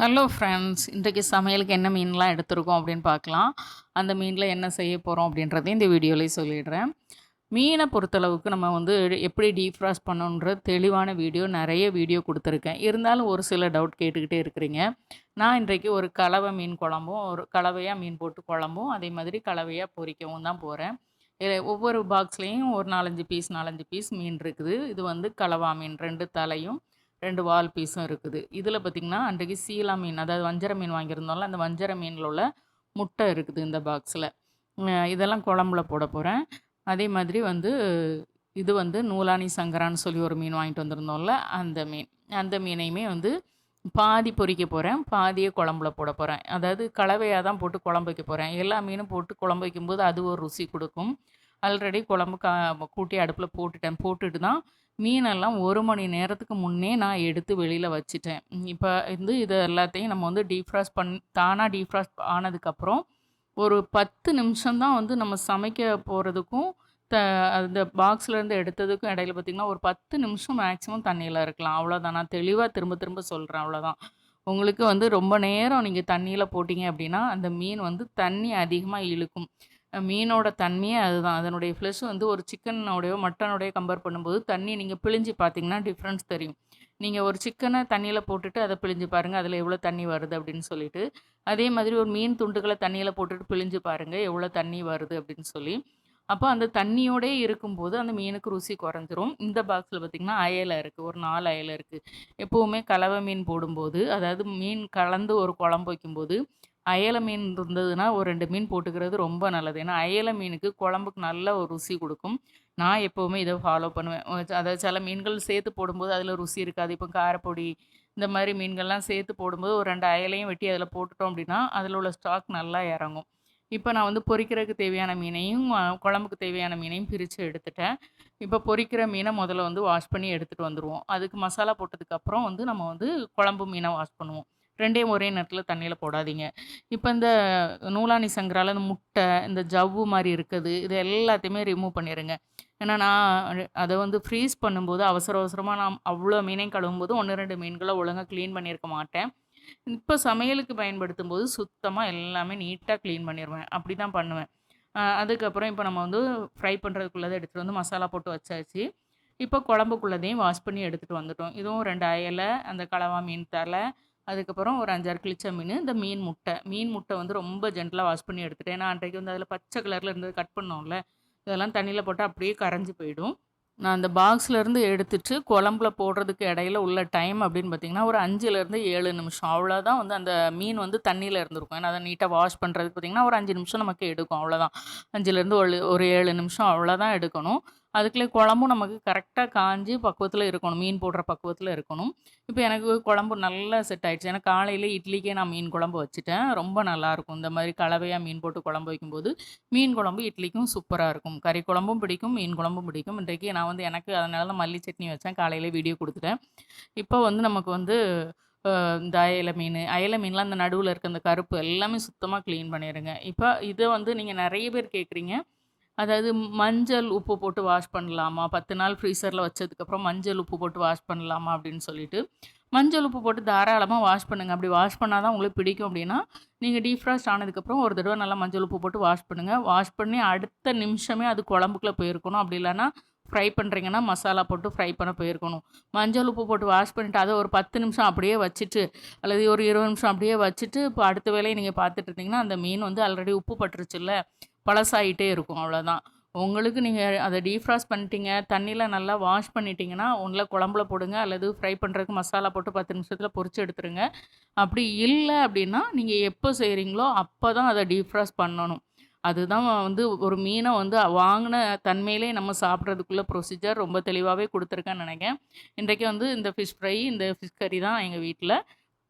Hello friends இன்றைக்கு சமையலுக்கு என்ன மீன்லாம் எடுத்திருக்கோம் அப்படின்னு பார்க்கலாம். அந்த மீனில் என்ன செய்ய போகிறோம் அப்படின்றதையும் இந்த வீடியோலேயே சொல்லிடுறேன். மீனை பொறுத்தளவுக்கு நம்ம வந்து எப்படி டீஃப்ராஸ்ட் பண்ணணுன்ற தெளிவான வீடியோ நிறைய வீடியோ கொடுத்துருக்கேன். இருந்தாலும் ஒரு சில டவுட் கேட்டுக்கிட்டே இருக்கிறீங்க. நான் இன்றைக்கு ஒரு கலவை மீன் குழம்பும் ஒரு கலவையாக மீன் போட்டு குழம்பும் அதே மாதிரி கலவையாக பொறிக்கவும் தான் போகிறேன் இதில் ஒவ்வொரு பாக்ஸ்லேயும் ஒரு நாலஞ்சு பீஸ் நாலஞ்சு பீஸ் மீன் இருக்குது. இது வந்து கலவா மீன் ரெண்டு தலையும். ரெண்டு வால் பீஸும் இருக்குது. இதில் பார்த்திங்கன்னா அன்றைக்கு சீலா மீன் அதாவது வஞ்சர மீன் வாங்கியிருந்தோம்ல அந்த வஞ்சர மீனில் உள்ள முட்டை இருக்குது இந்த பாக்ஸில். இதெல்லாம் குழம்புல போட போகிறேன் அதே மாதிரி வந்து இது வந்து நூலானி சங்கரான்னு சொல்லி ஒரு மீன் வாங்கிட்டு வந்திருந்தோம்ல அந்த மீன். அந்த மீனையுமே வந்து பாதி பொறிக்க போகிறேன் பாதியை குழம்புல போட போகிறேன் அதாவது கலவையாக தான் போட்டு குழம்பு வைக்க போகிறேன் எல்லா மீனும் போட்டு குழம்பு வைக்கும்போது அது ஒரு ருசி கொடுக்கும். ஆல்ரெடி குழம்பு கா கூட்டி அடுப்பில் போட்டுட்டேன். போட்டுட்டு தான் மீனெல்லாம் ஒரு மணி நேரத்துக்கு முன்னே நான் எடுத்து வெளியில் வச்சுட்டேன். இப்போ வந்து இது எல்லாத்தையும் நம்ம வந்து டீஃப்ராஸ்ட் பண் தானாக டீஃப்ராஸ்ட் ஆனதுக்கப்புறம் ஒரு பத்து நிமிஷம் தான் வந்து நம்ம சமைக்க போகிறதுக்கும் த அந்த பாக்ஸ்லேருந்து எடுத்ததுக்கும் இடையில பார்த்திங்கன்னா ஒரு பத்து நிமிஷம் மேக்ஸிமம் தண்ணியில் இருக்கலாம். அவ்வளோதான் நான் தெளிவாக திரும்ப திரும்ப சொல்கிறேன் அவ்வளோதான் உங்களுக்கு வந்து ரொம்ப நேரம் நீங்கள் தண்ணியில் போட்டிங்க அப்படின்னா அந்த மீன் வந்து தண்ணி அதிகமாக இழுக்கும். மீனோட தன்மையே அதுதான். அதனுடைய ஃப்ளஷ் வந்து ஒரு சிக்கனோடையோ மட்டனோடையோ கம்பேர் பண்ணும்போது தண்ணி நீங்கள் பிழிஞ்சு பார்த்தீங்கன்னா டிஃப்ரென்ஸ் தெரியும். நீங்கள் ஒரு சிக்கனை தண்ணியில் போட்டுட்டு அதை பிழிஞ்சு பாருங்கள் அதில் எவ்வளோ தண்ணி வருது அப்படின்னு சொல்லிட்டு. அதே மாதிரி ஒரு மீன் துண்டுகளை தண்ணியில் போட்டுட்டு பிழிஞ்சு பாருங்கள் எவ்வளோ தண்ணி வருது அப்படின்னு சொல்லி. அப்போ அந்த தண்ணியோடே இருக்கும்போது அந்த மீனுக்கு ருசி குறைஞ்சிரும். இந்த பாக்ஸில் பார்த்திங்கன்னா அயலை இருக்குது ஒரு நாலு அயலை இருக்குது எப்போவுமே கலவை மீன் போடும்போது அதாவது மீன் கலந்து ஒரு குழம்பு வைக்கும்போது அயல மீன் இருந்ததுன்னா ஒரு ரெண்டு மீன் போட்டுக்கிறது ரொம்ப நல்லது. ஏன்னா அயல மீனுக்கு குழம்புக்கு நல்ல ஒரு ருசி கொடுக்கும். நான் எப்போவுமே இதை ஃபாலோ பண்ணுவேன். அதாவது சில மீன்கள் சேர்த்து போடும்போது அதில் ருசி இருக்காது. இப்போ காரப்பொடி இந்த மாதிரி மீன்கள்லாம் சேர்த்து போடும்போது ஒரு ரெண்டு அயலையும் வெட்டி அதில் போட்டுட்டோம் அப்படின்னா அதில் உள்ள ஸ்டாக் நல்லா இறங்கும். இப்போ நான் வந்து பொரிக்கிறதுக்கு தேவையான மீனையும் குழம்புக்கு தேவையான மீனையும் பிரித்து எடுத்துட்டேன். இப்போ பொரிக்கிற மீனை முதல்ல வந்து வாஷ் பண்ணி எடுத்துகிட்டு வந்துடுவோம் அதுக்கு மசாலா போட்டதுக்கப்புறம் வந்து நம்ம வந்து குழம்பு மீனை வாஷ் பண்ணுவோம். ரெண்டையும் ஒரே நேரத்தில் தண்ணியில் போடாதீங்க. இப்போ இந்த நூலானி சங்கரால் இந்த முட்டை இந்த ஜவ்வு மாதிரி இருக்குது. இது எல்லாத்தையுமே ரிமூவ் பண்ணிடுங்க ஏன்னா நான் அதை வந்து ஃப்ரீஸ் பண்ணும்போது அவசர அவசரமாக நான் அவ்வளோ மீனையும் கழுவும் போது ஒன்று ரெண்டு மீன்களை ஒழுங்காக க்ளீன் பண்ணியிருக்க மாட்டேன். இப்போ சமையலுக்கு பயன்படுத்தும் போது சுத்தமாக எல்லாமே நீட்டாக க்ளீன் பண்ணிடுவேன் அப்படி தான் பண்ணுவேன் அதுக்கப்புறம் இப்போ நம்ம வந்து ஃப்ரை பண்ணுறதுக்குள்ளதை எடுத்துகிட்டு வந்து மசாலா போட்டு வச்சாச்சு. இப்போ குழம்புக்குள்ளதையும் வாஷ் பண்ணி எடுத்துகிட்டு வந்துட்டோம். இதுவும் ரெண்டு அயலை அந்த கலவா மீன் தலை அதுக்கப்புறம் ஒரு அஞ்சாறு கிழிச்ச மீன் இந்த மீன் முட்டை. மீன் முட்டை வந்து ரொம்ப ஜென்டலாக வாஷ் பண்ணி எடுத்துட்டேன். ஏன்னா அன்றைக்கு வந்து அதில் பச்சை கலரில் இருந்தது கட் பண்ணோம்ல இதெல்லாம் தண்ணியில் போட்டால் அப்படியே கரைஞ்சி போயிடும். நான் அந்த பாக்ஸ்லேருந்து எடுத்துட்டு குழம்புல போடுறதுக்கு இடையில உள்ள டைம் அப்படின்னு பார்த்தீங்கன்னா ஒரு அஞ்சுலேருந்து ஏழு நிமிஷம். அவ்வளோதான் வந்து அந்த மீன் வந்து தண்ணியில் இருந்திருக்கும். ஏன்னா அதை நீட்டாக வாஷ் பண்ணுறதுக்கு பார்த்திங்கன்னா ஒரு அஞ்சு நிமிஷம் நமக்கு எடுக்கும். அவ்வளோதான் அஞ்சுலேருந்து ஒரு ஒரு ஏழு நிமிஷம் அவ்வளோதான் எடுக்கணும். அதுக்குள்ளே குழம்பும் நமக்கு கரெக்டாக காஞ்சி பக்குவத்தில் இருக்கணும். மீன் போடுற பக்குவத்தில் இருக்கணும். இப்போ எனக்கு குழம்பு நல்லா செட் ஆகிடுச்சு ஏன்னா காலையில் இட்லிக்கே நான் மீன் குழம்பு வச்சுட்டேன். ரொம்ப நல்லாயிருக்கும் இந்த மாதிரி கலவையாக மீன் போட்டு குழம்பு வைக்கும்போது மீன் குழம்பு இட்லிக்கும் சூப்பராக இருக்கும். கறி குழம்பும் பிடிக்கும் மீன் குழம்பும் பிடிக்கும். இன்றைக்கு நான் வந்து எனக்கு அதனால தான் மல்லி சட்னி வச்சேன். காலையில் வீடியோ கொடுத்துட்டேன். இப்போ வந்து நமக்கு வந்து இந்த அயலை மீன் அயலை மீன்லாம் அந்த நடுவில் இருக்க அந்த கருப்பு எல்லாமே சுத்தமாக க்ளீன் பண்ணிடுங்க இப்போ இதை வந்து நீங்கள் நிறைய பேர் கேட்குறீங்க. அதாவது மஞ்சள் உப்பு போட்டு வாஷ் பண்ணலாமா? பத்து நாள் ஃப்ரீசரில் வச்சதுக்கப்புறம் மஞ்சள் உப்பு போட்டு வாஷ் பண்ணலாமா அப்படின்னு சொல்லிட்டு மஞ்சள் உப்பு போட்டு தாராளமாக வாஷ் பண்ணுங்கள் அப்படி வாஷ் பண்ணால் தான் உங்களுக்கு பிடிக்கும் அப்படின்னா நீங்கள் டீஃப்ராஸ்ட் ஆனதுக்கப்புறம் ஒரு தடவை நல்லா மஞ்சள் உப்பு போட்டு வாஷ் பண்ணுங்கள் வாஷ் பண்ணி அடுத்த நிமிஷமே அது குழம்புக்குள்ளே போயிருக்கணும். அப்படி இல்லைன்னா ஃப்ரை பண்ணுறீங்கன்னா மசாலா போட்டு ஃப்ரை பண்ண போயிருக்கணும். மஞ்சள் உப்பு போட்டு வாஷ் பண்ணிவிட்டு அதை ஒரு பத்து நிமிஷம் அப்படியே வச்சுட்டு அல்லது ஒரு இருபது நிமிஷம் அப்படியே வச்சுட்டு இப்போ அடுத்த வேலையை நீங்கள் பார்த்துட்டு இருந்தீங்கன்னா அந்த மீன் வந்து ஆல்ரெடி உப்பு பட்டுருச்சுல்ல? பழசாயிட்டே இருக்கும் அவ்வளோதான் உங்களுக்கு நீங்கள் அதை டீஃப்ராஸ் பண்ணிட்டீங்க தண்ணியில் நல்லா வாஷ் பண்ணிட்டீங்கன்னா ஒன்றில் குழம்புல போடுங்க அல்லது ஃப்ரை பண்ணுறதுக்கு மசாலா போட்டு பத்து நிமிஷத்தில் பொறிச்சு எடுத்துருங்க. அப்படி இல்லை அப்படின்னா நீங்கள் எப்போ செய்கிறீங்களோ அப்போ தான் அதை டீஃப்ராஸ் பண்ணணும். அதுதான் வந்து ஒரு மீனை வந்து வாங்கின தன்மையிலே நம்ம சாப்பிட்றதுக்குள்ள ப்ரொசீஜர் ரொம்ப தெளிவாகவே கொடுத்துருக்கேன்னு நினைக்கிறேன். இன்றைக்கு வந்து இந்த ஃபிஷ் ஃப்ரை இந்த ஃபிஷ் கறி தான் எங்கள் வீட்டில்